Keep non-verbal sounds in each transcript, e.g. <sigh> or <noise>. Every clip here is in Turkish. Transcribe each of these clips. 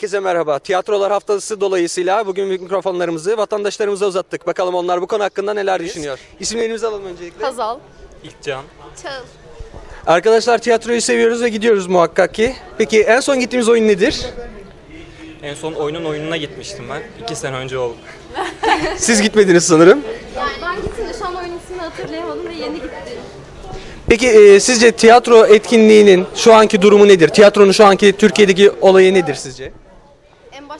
Herkese merhaba. Tiyatrolar Haftası dolayısıyla bugün mikrofonlarımızı vatandaşlarımıza uzattık. Bakalım onlar bu konu hakkında neler düşünüyor. İsimlerinizi alalım öncelikle. Hazal. İlkcan. Çağıl. Arkadaşlar tiyatroyu seviyoruz ve gidiyoruz muhakkak ki. Peki en son gittiğimiz oyun nedir? En son oyunun oyununa gitmiştim ben. İki sene önce oldu. <laughs> Siz gitmediniz sanırım. Yani ben gittim de şu an oyun ismini hatırlayamadım ve yeni gitti. Peki e, sizce tiyatro etkinliğinin şu anki durumu nedir? Tiyatronun şu anki Türkiye'deki olayı nedir sizce?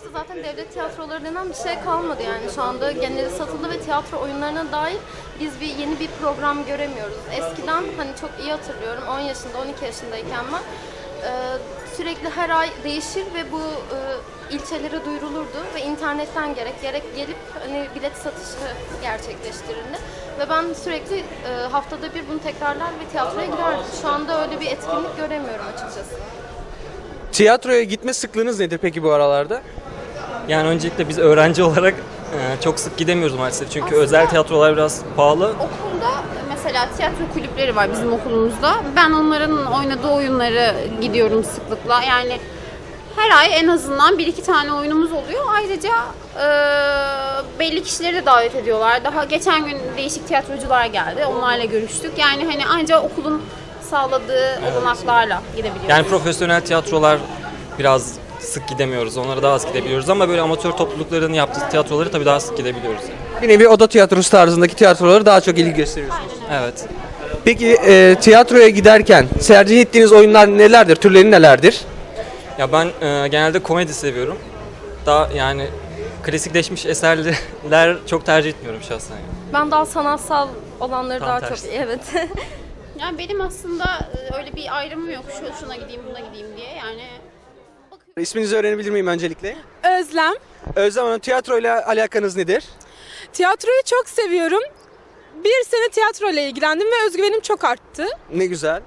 Başta zaten devlet tiyatroları denen bir şey kalmadı yani şu anda geneli satıldı ve tiyatro oyunlarına dair biz bir yeni bir program göremiyoruz. Eskiden hani çok iyi hatırlıyorum 10 yaşında 12 yaşındayken ben e, sürekli her ay değişir ve bu e, ilçelere duyurulurdu ve internetten gerek gerek gelip hani bilet satışı gerçekleştirildi ve ben sürekli e, haftada bir bunu tekrarlar ve tiyatroya girerdim. Şu anda öyle bir etkinlik göremiyorum açıkçası. Tiyatroya gitme sıklığınız nedir peki bu aralarda? Yani öncelikle biz öğrenci olarak e, çok sık gidemiyoruz maalesef. Çünkü Aslında- özel tiyatrolar biraz pahalı. Okulda mesela tiyatro kulüpleri var bizim okulumuzda. Ben onların oynadığı oyunları gidiyorum sıklıkla. Yani her ay en azından bir iki tane oyunumuz oluyor. Ayrıca e, belli kişileri de davet ediyorlar. Daha geçen gün değişik tiyatrocular geldi. Onlarla görüştük. Yani hani ancak okulun sağladığı olanaklarla gidebiliyoruz. Yani profesyonel tiyatrolar biraz sık gidemiyoruz. Onlara daha az gidebiliyoruz ama böyle amatör toplulukların yaptığı tiyatroları tabii daha sık gidebiliyoruz. Bir nevi oda tiyatrosu tarzındaki tiyatrolara daha çok ilgi gösteriyorsunuz. Evet. Peki e, tiyatroya giderken tercih ettiğiniz oyunlar nelerdir? Türleri nelerdir? Ya ben e, genelde komedi seviyorum. Daha yani klasikleşmiş eserler <laughs> çok tercih etmiyorum şahsen. yani. Ben daha sanatsal olanları Tam daha tersi. çok evet. <laughs> Yani benim aslında e, öyle bir ayrımım yok. Şu şuna gideyim, buna gideyim diye. Yani İsminizi öğrenebilir miyim öncelikle? Özlem. Özlem Hanım tiyatroyla alakanız nedir? Tiyatroyu çok seviyorum. Bir sene tiyatro ile ilgilendim ve özgüvenim çok arttı. Ne güzel.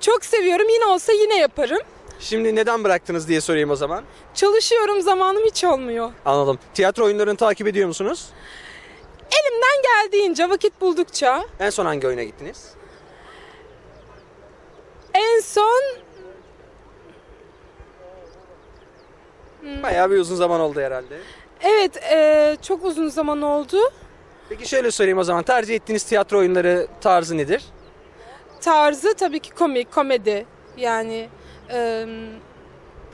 Çok seviyorum. Yine olsa yine yaparım. Şimdi neden bıraktınız diye sorayım o zaman. Çalışıyorum zamanım hiç olmuyor. Anladım. Tiyatro oyunlarını takip ediyor musunuz? Elimden geldiğince vakit buldukça En son hangi oyuna gittiniz? en son Bayağı bir uzun zaman oldu herhalde. evet eee, çok uzun zaman oldu. Peki şöyle sorayım o zaman. Tercih ettiğiniz tiyatro oyunları tarzı nedir? Tarzı tabii ki komik, komedi. Yani eee,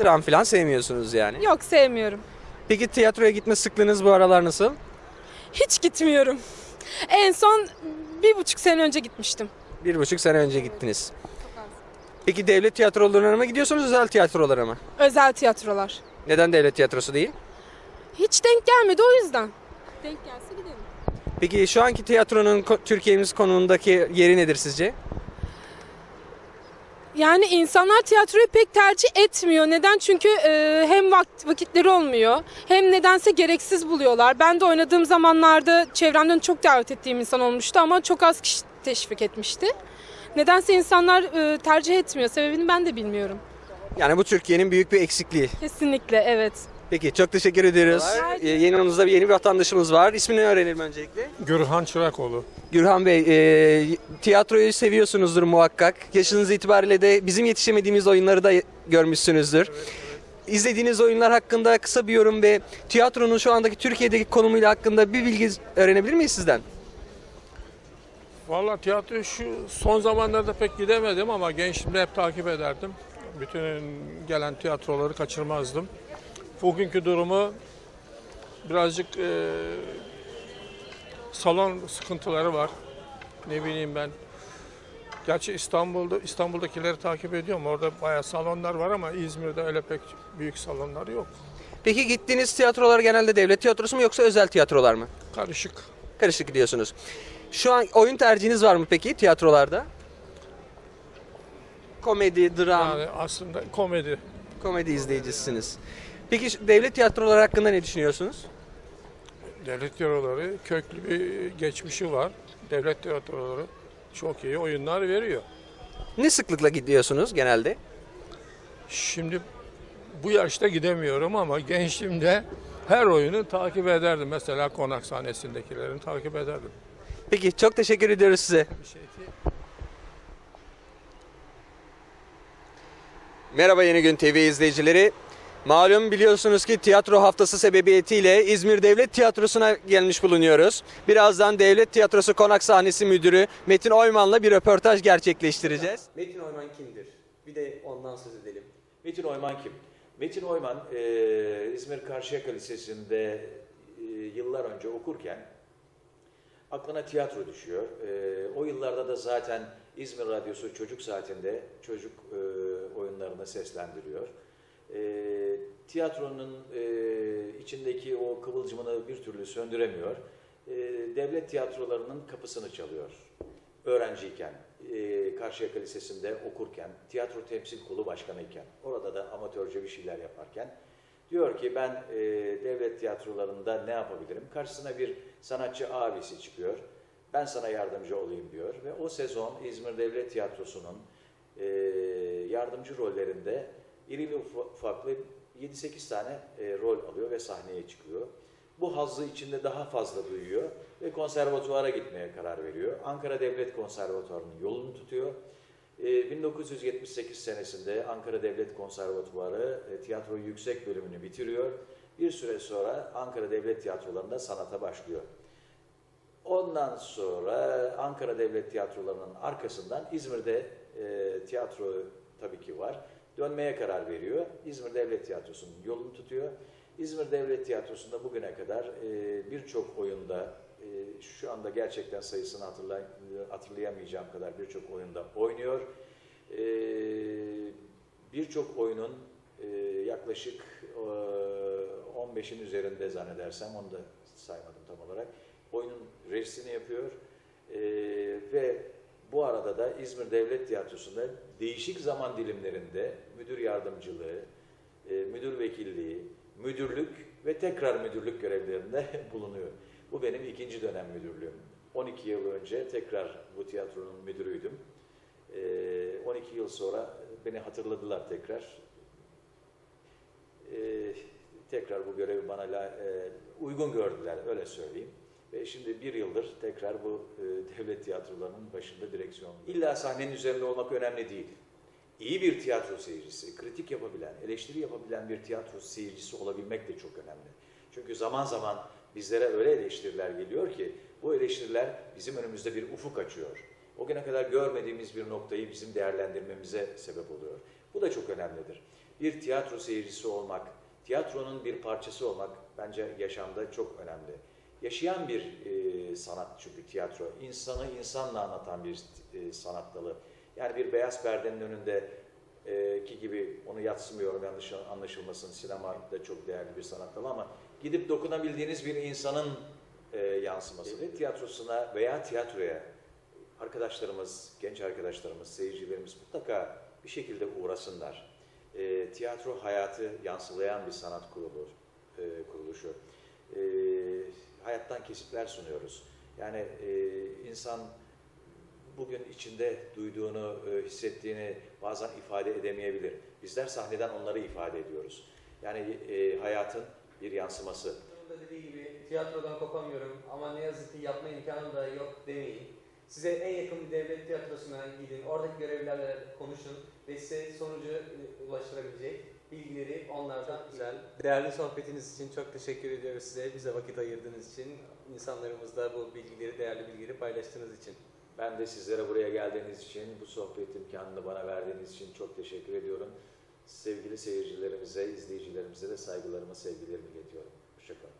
Dram falan sevmiyorsunuz yani. yok sevmiyorum. Peki tiyatroya gitme sıklığınız bu aralar nasıl? Hiç gitmiyorum. En son bir buçuk sene önce gitmiştim. Bir buçuk sene önce gittiniz. Peki devlet tiyatrolarına mı gidiyorsunuz özel tiyatrolara mı? Özel tiyatrolar. Neden devlet tiyatrosu değil? Hiç denk gelmedi o yüzden. Denk gelse gidelim. Peki şu anki tiyatronun ko- Türkiye'miz konumundaki yeri nedir sizce? Yani insanlar tiyatroyu pek tercih etmiyor. Neden? Çünkü e, hem vakt, vakitleri olmuyor hem nedense gereksiz buluyorlar. Ben de oynadığım zamanlarda çevremden çok davet ettiğim insan olmuştu ama çok az kişi teşvik etmişti. Nedense insanlar e, tercih etmiyor. Sebebini ben de bilmiyorum. Yani bu Türkiye'nin büyük bir eksikliği. Kesinlikle evet. Peki çok teşekkür ediyoruz. Ee, yeni yanımızda bir yeni bir vatandaşımız var. İsmini öğrenelim öncelikle. Gürhan Çırakoğlu. Gürhan Bey, e, tiyatroyu seviyorsunuzdur muhakkak. Yaşınız itibariyle de bizim yetişemediğimiz oyunları da görmüşsünüzdür. İzlediğiniz oyunlar hakkında kısa bir yorum ve tiyatronun şu andaki Türkiye'deki konumuyla hakkında bir bilgi öğrenebilir miyiz sizden? Valla tiyatro şu son zamanlarda pek gidemedim ama gençliğimde hep takip ederdim. Bütün gelen tiyatroları kaçırmazdım. Bugünkü durumu birazcık e, salon sıkıntıları var. Ne bileyim ben. Gerçi İstanbul'da İstanbul'dakileri takip ediyorum. Orada bayağı salonlar var ama İzmir'de öyle pek büyük salonlar yok. Peki gittiğiniz tiyatrolar genelde devlet tiyatrosu mu yoksa özel tiyatrolar mı? Karışık. Karışık gidiyorsunuz. Şu an oyun tercihiniz var mı peki tiyatrolarda? Komedi, dram, Yani aslında komedi. komedi izleyicisiniz. Peki devlet tiyatroları hakkında ne düşünüyorsunuz? Devlet tiyatroları köklü bir geçmişi var. Devlet tiyatroları çok iyi oyunlar veriyor. Ne sıklıkla gidiyorsunuz genelde? Şimdi bu yaşta gidemiyorum ama gençliğimde her oyunu takip ederdim. Mesela konak sahnesindekilerini takip ederdim. Peki çok teşekkür ediyoruz size. Merhaba Yeni Gün TV izleyicileri. Malum biliyorsunuz ki tiyatro haftası sebebiyetiyle İzmir Devlet Tiyatrosu'na gelmiş bulunuyoruz. Birazdan Devlet Tiyatrosu Konak Sahnesi Müdürü Metin Oyman'la bir röportaj gerçekleştireceğiz. Metin Oyman kimdir? Bir de ondan söz edelim. Metin Oyman kim? Metin Oyman e, İzmir Karşıyaka Lisesi'nde e, yıllar önce okurken aklına tiyatro düşüyor. E, o yıllarda da zaten İzmir Radyosu çocuk saatinde çocuk e, oyunlarını seslendiriyor. E, tiyatronun e, içindeki o kıvılcımını bir türlü söndüremiyor. E, devlet tiyatrolarının kapısını çalıyor. Öğrenciyken, e, Karşıyaka Lisesi'nde okurken, tiyatro temsil kolu başkanıyken, orada da amatörce bir şeyler yaparken diyor ki ben e, devlet tiyatrolarında ne yapabilirim? Karşısına bir sanatçı abisi çıkıyor. Ben sana yardımcı olayım diyor ve o sezon İzmir Devlet Tiyatrosu'nun e, yardımcı rollerinde irili ufa- ufaklı 7-8 tane e, rol alıyor ve sahneye çıkıyor. Bu hazzı içinde daha fazla duyuyor ve konservatuvara gitmeye karar veriyor. Ankara Devlet Konservatuvarı'nın yolunu tutuyor. E, 1978 senesinde Ankara Devlet Konservatuvarı e, tiyatro yüksek bölümünü bitiriyor. Bir süre sonra Ankara Devlet Tiyatroları'nda sanata başlıyor. Ondan sonra Ankara Devlet Tiyatroları'nın arkasından İzmir'de e, tiyatro tabii ki var. Dönmeye karar veriyor. İzmir Devlet Tiyatrosu'nun yolunu tutuyor. İzmir Devlet Tiyatrosu'nda bugüne kadar e, birçok oyunda, e, şu anda gerçekten sayısını hatırlay hatırlayamayacağım kadar birçok oyunda oynuyor. E, birçok oyunun e, yaklaşık e, 15'in üzerinde zannedersem, onu da saymadım tam olarak oyunun rejisini yapıyor Ee, ve bu arada da İzmir Devlet Tiyatrosu'nda değişik zaman dilimlerinde müdür yardımcılığı, e, müdür vekilliği, müdürlük ve tekrar müdürlük görevlerinde <laughs> bulunuyor. Bu benim ikinci dönem müdürlüğüm. 12 yıl önce tekrar bu tiyatronun müdürüydüm. Ee, 12 yıl sonra beni hatırladılar tekrar. Ee, tekrar bu görevi bana e, uygun gördüler, öyle söyleyeyim. Ve şimdi bir yıldır tekrar bu e, devlet tiyatrolarının başında direksiyon. İlla sahnenin üzerinde olmak önemli değil. İyi bir tiyatro seyircisi, kritik yapabilen, eleştiri yapabilen bir tiyatro seyircisi olabilmek de çok önemli. Çünkü zaman zaman bizlere öyle eleştiriler geliyor ki bu eleştiriler bizim önümüzde bir ufuk açıyor. O güne kadar görmediğimiz bir noktayı bizim değerlendirmemize sebep oluyor. Bu da çok önemlidir. Bir tiyatro seyircisi olmak, tiyatronun bir parçası olmak bence yaşamda çok önemli. Yaşayan bir e, sanat çünkü tiyatro. İnsanı insanla anlatan bir e, sanat dalı. Yani bir beyaz perdenin önünde e, ki gibi onu yatsımıyorum yanlış anlaşılmasın. Sinema da çok değerli bir sanat dalı ama gidip dokunabildiğiniz bir insanın e, yansıması. Ve tiyatrosuna veya tiyatroya arkadaşlarımız, genç arkadaşlarımız, seyircilerimiz mutlaka bir şekilde uğrasınlar. E, tiyatro hayatı yansılayan bir sanat kurulu, e, kuruluşu. Hayattan kesitler sunuyoruz. Yani e, insan bugün içinde duyduğunu, e, hissettiğini bazen ifade edemeyebilir. Bizler sahneden onları ifade ediyoruz. Yani e, hayatın bir yansıması. da dediği gibi tiyatrodan kopamıyorum ama ne yazık ki yapma imkanım da yok demeyin. Size en yakın bir devlet tiyatrosuna gidin, oradaki görevlilerle konuşun ve size sonucu e, ulaştırabilecek bilgileri onlardan Güzel. Değerli sohbetiniz için çok teşekkür ediyoruz size. Bize vakit ayırdığınız için, insanlarımızla bu bilgileri, değerli bilgileri paylaştığınız için. Ben de sizlere buraya geldiğiniz için, bu sohbet imkanını bana verdiğiniz için çok teşekkür ediyorum. Sevgili seyircilerimize, izleyicilerimize de saygılarımı, sevgilerimi iletiyorum. Hoşçakalın.